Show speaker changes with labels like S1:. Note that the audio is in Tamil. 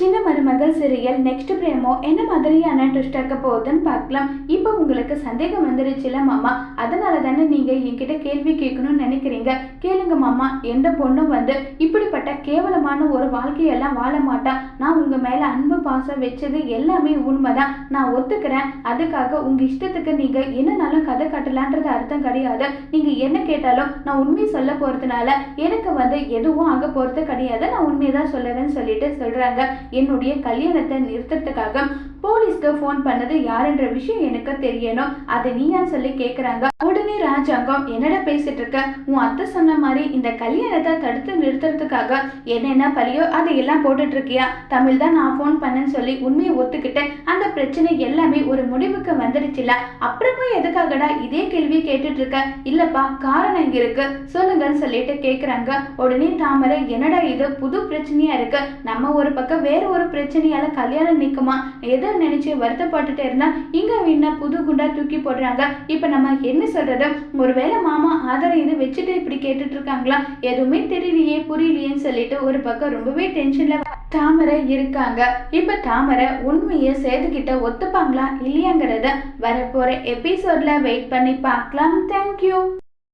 S1: சின்ன மருமகள் சிறியல் நெக்ஸ்ட் பிரேமோ என்ன மாதிரியான ட்விஸ்ட் இருக்க போகுதுன்னு பார்க்கலாம். இப்போ உங்களுக்கு சந்தேகம் வந்துருச்சுல மாமா? அதனால தானே நீங்கள் என்கிட்ட கேள்வி கேட்கணும்னு நினைக்கிறீங்க? கேளுங்க மாமா எந்த பொண்ணும் வந்து இப்படிப்பட்ட கேவலமான ஒரு வாழ்க்கையெல்லாம் வாழ மாட்டா. நான் உங்கள் மேலே அன்பு பாசம் வச்சது எல்லாமே உண்மைதான். நான் ஒத்துக்கிறேன். அதுக்காக உங்கள் இஷ்டத்துக்கு நீங்கள் என்னனாலும் கதை கட்டலான்றது அர்த்தம் கிடையாது. நீங்கள் என்ன கேட்டாலும் நான் உண்மை சொல்ல போகிறதுனால எனக்கு வந்து எதுவும் ஆக போகிறது கிடையாது. நான் உண்மையதான் சொல்லுவேன்னு சொல்லிட்டு சொல்கிறாங்க என்னுடைய கல்யாணத்தை நிறுத்துறதுக்காக போலீஸ்க்கு ஃபோன் பண்ணது யாருன்ற விஷயம் எனக்கு தெரியணும். அது நீயான்னு சொல்லி கேக்குறாங்க? உடனே ராஜாங்கம் என்னடா பேசிட்டு இருக்க? உன் அத்தை சொன்ன மாதிரி இந்த கல்யாணத்தை தடுத்து நிறுத்துறதுக்காக என்னென்ன பழியோ அதையெல்லாம் போட்டுட்டு இருக்கியா? தமிழ் தான் நான் ஃபோன் பண்ணேன்னு சொல்லி உண்மையை ஒத்துக்கிட்டேன். அந்த பிரச்சனை எல்லாமே ஒரு முடிவுக்கு வந்துடுச்சுல. அப்புறமா எதுக்காகடா இதே கேள்வி கேட்டுட்டு இருக்க? இல்லப்பா காரணம் இங்க இருக்கு. சொல்லுங்கன்னு சொல்லிட்டு கேக்குறாங்க. உடனே தாமரை என்னடா இது? புது பிரச்சனையா இருக்கு. நம்ம ஒரு பக்கம் வேற ஒரு பிரச்சனையால கல்யாணம் நிக்குமா? எதை நினைச்சு வருத்தப்பட்டுட்டே இருந்தா இங்க வீணா புது குண்டா தூக்கி போடுறாங்க. இப்ப நம்ம என்ன சொல்கிறது ஒருவேளை மாமா ஆதாரம் இது வச்சுட்டு இப்படி கேட்டுட்டு இருக்காங்களா எதுவுமே தெரியலையே புரியலையேன்னு சொல்லிட்டு ஒரு பக்கம் ரொம்பவே டென்ஷன்ல தாமரை இருக்காங்க. இப்ப தாமரை உண்மையை சேதுகிட்ட ஒத்துப்பாங்களா இல்லையாங்கிறத வரப்போற எபிசோட்ல வெயிட் பண்ணி பார்க்கலாம். தேங்க்யூ